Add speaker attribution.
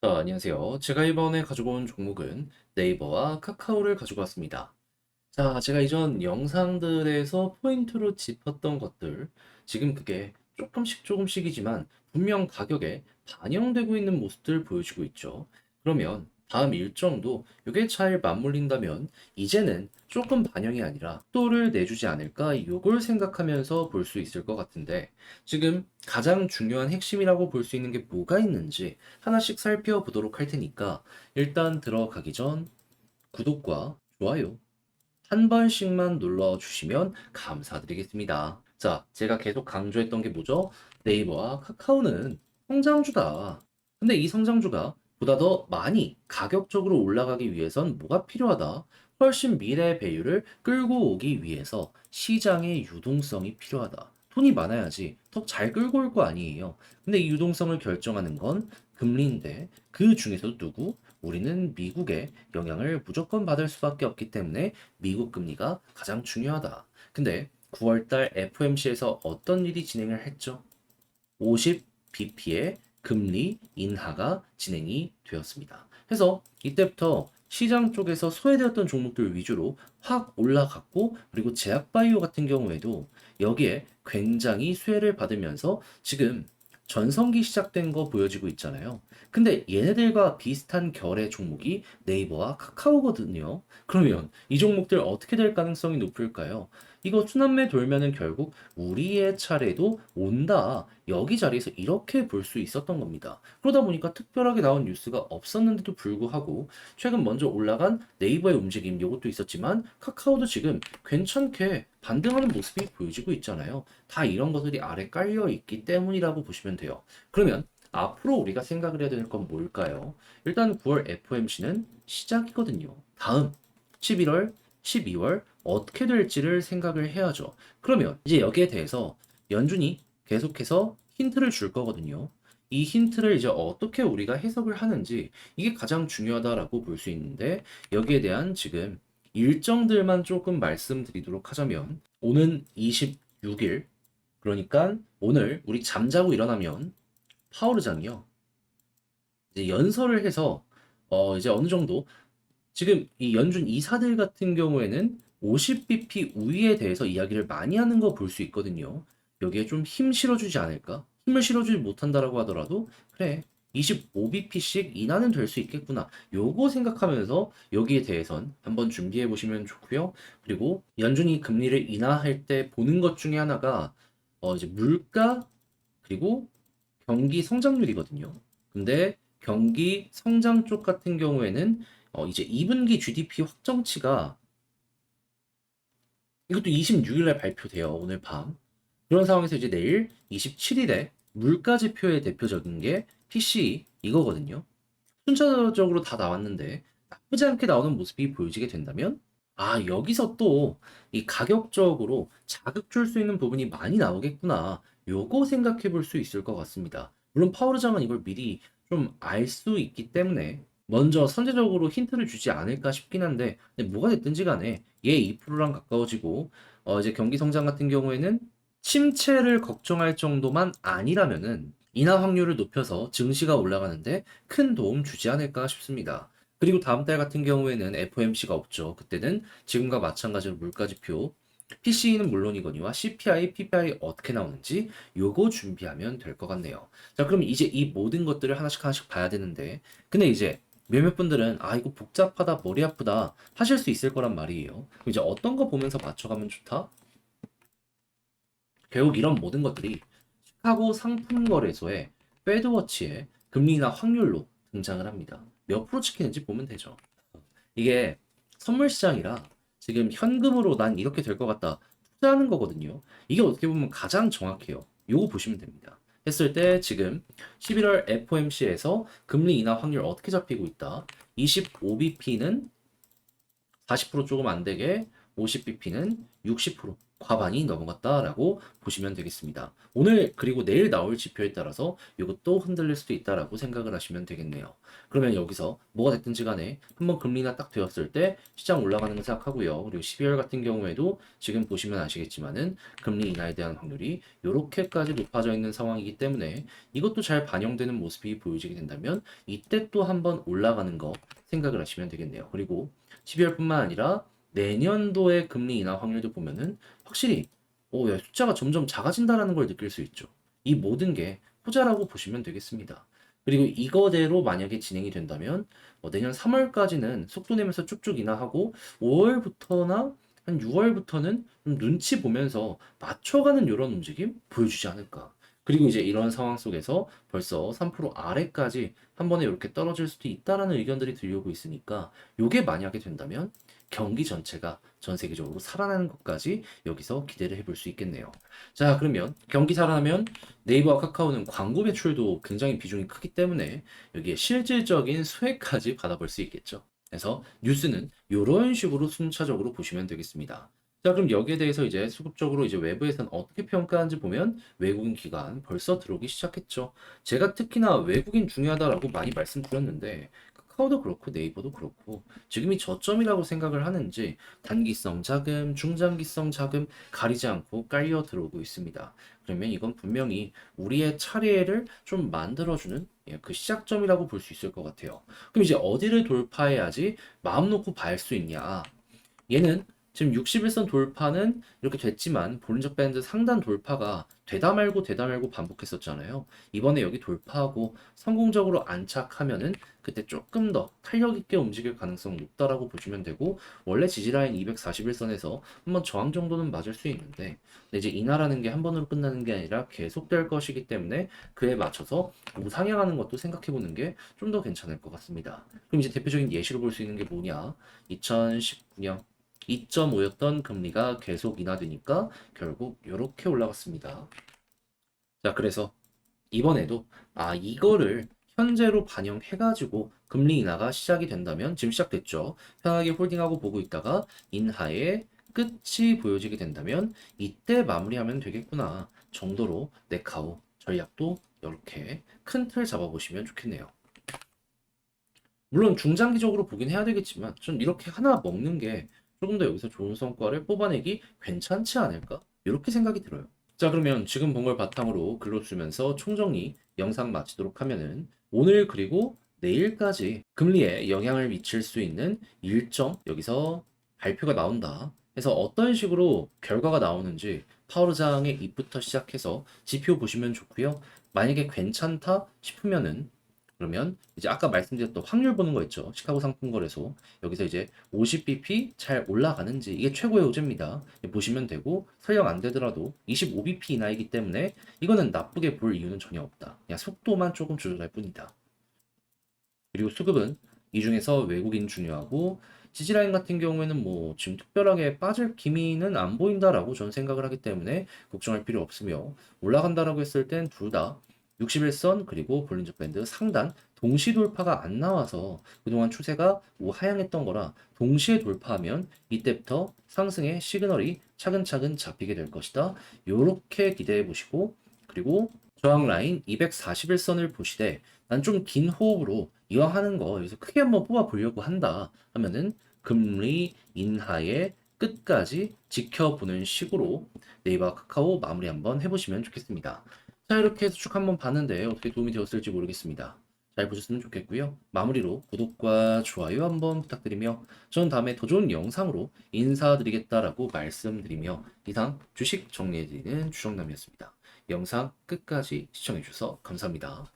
Speaker 1: 자, 안녕하세요. 제가 이번에 가지고 온 종목은 네이버와 카카오를 가지고 왔습니다. 자, 제가 이전 영상들에서 포인트로 짚었던 것들, 지금 그게 조금씩 조금씩이지만 분명 가격에 반영되고 있는 모습들 보여주고 있죠. 그러면 다음 일정도 이게 잘 맞물린다면 이제는 조금 반영이 아니라 또를 내주지 않을까 요걸 생각하면서 볼 수 있을 것 같은데 지금 가장 중요한 핵심이라고 볼 수 있는 게 뭐가 있는지 하나씩 살펴보도록 할 테니까 일단 들어가기 전 구독과 좋아요 한 번씩만 눌러주시면 감사드리겠습니다. 자, 제가 계속 강조했던 게 뭐죠? 네이버와 카카오는 성장주다. 근데 이 성장주가 보다 더 많이 가격적으로 올라가기 위해선 뭐가 필요하다? 훨씬 미래 배율을 끌고 오기 위해서 시장의 유동성이 필요하다. 돈이 많아야지 더 잘 끌고 올 거 아니에요. 근데 이 유동성을 결정하는 건 금리인데 그 중에서도 누구? 우리는 미국의 영향을 무조건 받을 수밖에 없기 때문에 미국 금리가 가장 중요하다. 근데 9월달 FOMC에서 어떤 일이 진행을 했죠? 50bp의 금리 인하가 진행이 되었습니다. 그래서 이때부터 시장 쪽에서 소외되었던 종목들 위주로 확 올라갔고 그리고 제약바이오 같은 경우에도 여기에 굉장히 수혜를 받으면서 지금 전성기 시작된 거 보여지고 있잖아요. 근데 얘네들과 비슷한 결의 종목이 네이버와 카카오거든요. 그러면 이 종목들 어떻게 될 가능성이 높을까요? 이거 추남매 돌면은 결국 우리의 차례도 온다. 여기 자리에서 이렇게 볼 수 있었던 겁니다. 그러다 보니까 특별하게 나온 뉴스가 없었는데도 불구하고 최근 먼저 올라간 네이버의 움직임 이것도 있었지만 카카오도 지금 괜찮게 반등하는 모습이 보여지고 있잖아요. 다 이런 것들이 아래 깔려 있기 때문이라고 보시면 돼요. 그러면 앞으로 우리가 생각을 해야 될 건 뭘까요? 일단 9월 FOMC는 시작이거든요. 다음 11월, 12월 어떻게 될지를 생각을 해야죠. 그러면 이제 여기에 대해서 연준이 계속해서 힌트를 줄 거거든요. 이 힌트를 이제 어떻게 우리가 해석을 하는지 이게 가장 중요하다라고 볼 수 있는데 여기에 대한 지금 일정들만 조금 말씀드리도록 하자면 오는 26일 그러니까 오늘 우리 잠자고 일어나면 파워르장이요. 이제 연설을 해서 어 이제 어느 정도 지금 이 연준 이사들 같은 경우에는 50bp 우위에 대해서 이야기를 많이 하는 거 볼 수 있거든요. 여기에 좀 힘 실어주지 않을까? 힘을 실어주지 못한다라고 하더라도 그래 25bp씩 인하는 될 수 있겠구나. 요거 생각하면서 여기에 대해선 한번 준비해 보시면 좋고요. 그리고 연준이 금리를 인하할 때 보는 것 중에 하나가 어 이제 물가 그리고 경기 성장률이거든요. 근데 경기 성장 쪽 같은 경우에는 어 이제 2분기 GDP 확정치가 이것도 26일날 발표돼요. 오늘 밤. 그런 상황에서 이제 내일 27일에 물가 지표의 대표적인 게 PCE 이거거든요. 순차적으로 다 나왔는데 나쁘지 않게 나오는 모습이 보여지게 된다면 아 여기서 또 이 가격적으로 자극 줄 수 있는 부분이 많이 나오겠구나. 요거 생각해 볼 수 있을 것 같습니다. 물론 파워르장은 이걸 미리 좀 알 수 있기 때문에 먼저 선제적으로 힌트를 주지 않을까 싶긴 한데 근데 뭐가 됐든지 간에 얘 2%랑 가까워지고 어 이제 경기 성장 같은 경우에는 침체를 걱정할 정도만 아니라면은 인하 확률을 높여서 증시가 올라가는데 큰 도움 주지 않을까 싶습니다. 그리고 다음 달 같은 경우에는 FOMC가 없죠. 그때는 지금과 마찬가지로 물가지표, PCE는 물론이거니와 CPI, PPI 어떻게 나오는지 요거 준비하면 될 것 같네요. 자, 그럼 이제 이 모든 것들을 하나씩 하나씩 봐야 되는데 근데 이제 몇몇 분들은 아 이거 복잡하다 머리 아프다 하실 수 있을 거란 말이에요. 이제 어떤 거 보면서 맞춰가면 좋다? 결국 이런 모든 것들이 시카고 상품거래소의 페드워치의 금리나 확률로 등장을 합니다. 몇 프로 찍히는지 보면 되죠. 이게 선물 시장이라 지금 현금으로 난 이렇게 될 것 같다 투자하는 거거든요. 이게 어떻게 보면 가장 정확해요. 요거 보시면 됩니다. 했을 때 지금 11월 FOMC에서 금리 인하 확률 어떻게 잡히고 있다. 25bp는 40% 조금 안 되게 50bp는 60% 과반이 넘어갔다라고 보시면 되겠습니다. 오늘 그리고 내일 나올 지표에 따라서 이것도 흔들릴 수도 있다라고 생각을 하시면 되겠네요. 그러면 여기서 뭐가 됐든지 간에 한번 금리가 딱 되었을 때 시장 올라가는 거 생각하고요. 그리고 12월 같은 경우에도 지금 보시면 아시겠지만은 금리 인하에 대한 확률이 이렇게까지 높아져 있는 상황이기 때문에 이것도 잘 반영되는 모습이 보여지게 된다면 이때 또 한번 올라가는 거 생각을 하시면 되겠네요. 그리고 12월뿐만 아니라 내년도의 금리 인하 확률도 보면은 확실히 오, 야, 숫자가 점점 작아진다라는 걸 느낄 수 있죠. 이 모든 게 호자라고 보시면 되겠습니다. 그리고 이거대로 만약에 진행이 된다면 어, 내년 3월까지는 속도 내면서 쭉쭉 인하하고 5월부터나 한 6월부터는 좀 눈치 보면서 맞춰가는 이런 움직임 보여주지 않을까. 그리고 이제 이런 상황 속에서 벌써 3% 아래까지 한 번에 이렇게 떨어질 수도 있다라는 의견들이 들려오고 있으니까 이게 만약에 된다면 경기 전체가 전 세계적으로 살아나는 것까지 여기서 기대를 해볼 수 있겠네요. 자, 그러면 경기 살아나면 네이버와 카카오는 광고 배출도 굉장히 비중이 크기 때문에 여기에 실질적인 수혜까지 받아볼 수 있겠죠. 그래서 뉴스는 이런 식으로 순차적으로 보시면 되겠습니다. 자, 그럼 여기에 대해서 이제 수급적으로 이제 외부에서는 어떻게 평가하는지 보면 외국인 기관 벌써 들어오기 시작했죠. 제가 특히나 외국인 중요하다라고 많이 말씀드렸는데 카카오도 그렇고 네이버도 그렇고 지금이 저점이라고 생각을 하는지 단기성 자금, 중장기성 자금 가리지 않고 깔려 들어오고 있습니다. 그러면 이건 분명히 우리의 차례를 좀 만들어주는 예, 그 시작점이라고 볼 수 있을 것 같아요. 그럼 이제 어디를 돌파해야지 마음 놓고 발 수 있냐? 얘는 지금 61선 돌파는 이렇게 됐지만 볼린저 밴드 상단 돌파가 되다 말고 되다 말고 반복했었잖아요. 이번에 여기 돌파하고 성공적으로 안착하면은 그때 조금 더 탄력 있게 움직일 가능성 높다라고 보시면 되고 원래 지지라인 241선에서 한번 저항 정도는 맞을 수 있는데 근데 이제 인하라는 게 한 번으로 끝나는 게 아니라 계속될 것이기 때문에 그에 맞춰서 우상향하는 것도 생각해 보는 게 좀 더 괜찮을 것 같습니다. 그럼 이제 대표적인 예시로 볼 수 있는 게 뭐냐? 2019년 2.5였던 금리가 계속 인하되니까 결국 이렇게 올라갔습니다. 자, 그래서 이번에도 아 이거를 현재로 반영해가지고 금리 인하가 시작이 된다면 지금 시작됐죠. 편하게 홀딩하고 보고 있다가 인하의 끝이 보여지게 된다면 이때 마무리하면 되겠구나 정도로 네카오 전략도 이렇게 큰 틀 잡아보시면 좋겠네요. 물론 중장기적으로 보긴 해야 되겠지만 전 이렇게 하나 먹는 게 조금 더 여기서 좋은 성과를 뽑아내기 괜찮지 않을까? 이렇게 생각이 들어요. 자, 그러면 지금 본 걸 바탕으로 글로 쓰면서 총정리 영상 마치도록 하면은 오늘 그리고 내일까지 금리에 영향을 미칠 수 있는 일정 여기서 발표가 나온다. 해서 어떤 식으로 결과가 나오는지 파워르장의 입부터 시작해서 지표 보시면 좋고요. 만약에 괜찮다 싶으면은 그러면 이제 아까 말씀드렸던 확률 보는 거 있죠. 시카고 상품거래소. 여기서 이제 50bp 잘 올라가는지 이게 최고의 호재입니다. 보시면 되고 설령 안 되더라도 25bp 이나이기 때문에 이거는 나쁘게 볼 이유는 전혀 없다. 그냥 속도만 조금 조절할 뿐이다. 그리고 수급은 이 중에서 외국인 중요하고 지지라인 같은 경우에는 뭐 지금 특별하게 빠질 기미는 안 보인다라고 저는 생각을 하기 때문에 걱정할 필요 없으며 올라간다라고 했을 땐 둘 다 61선 그리고 볼린저 밴드 상단 동시 돌파가 안 나와서 그동안 추세가 우하향했던 거라 동시에 돌파하면 이때부터 상승의 시그널이 차근차근 잡히게 될 것이다. 요렇게 기대해 보시고 그리고 저항 라인 241선을 보시되 난 좀 긴 호흡으로 이왕 하는 거 여기서 크게 한번 뽑아 보려고 한다 하면은 금리 인하의 끝까지 지켜보는 식으로 네이버 카카오 마무리 한번 해보시면 좋겠습니다. 자 이렇게 해서 쭉 한번 봤는데 어떻게 도움이 되었을지 모르겠습니다. 잘 보셨으면 좋겠고요. 마무리로 구독과 좋아요 한번 부탁드리며 저는 다음에 더 좋은 영상으로 인사드리겠다라고 말씀드리며 이상 주식 정리해드리는 주정남이었습니다. 영상 끝까지 시청해주셔서 감사합니다.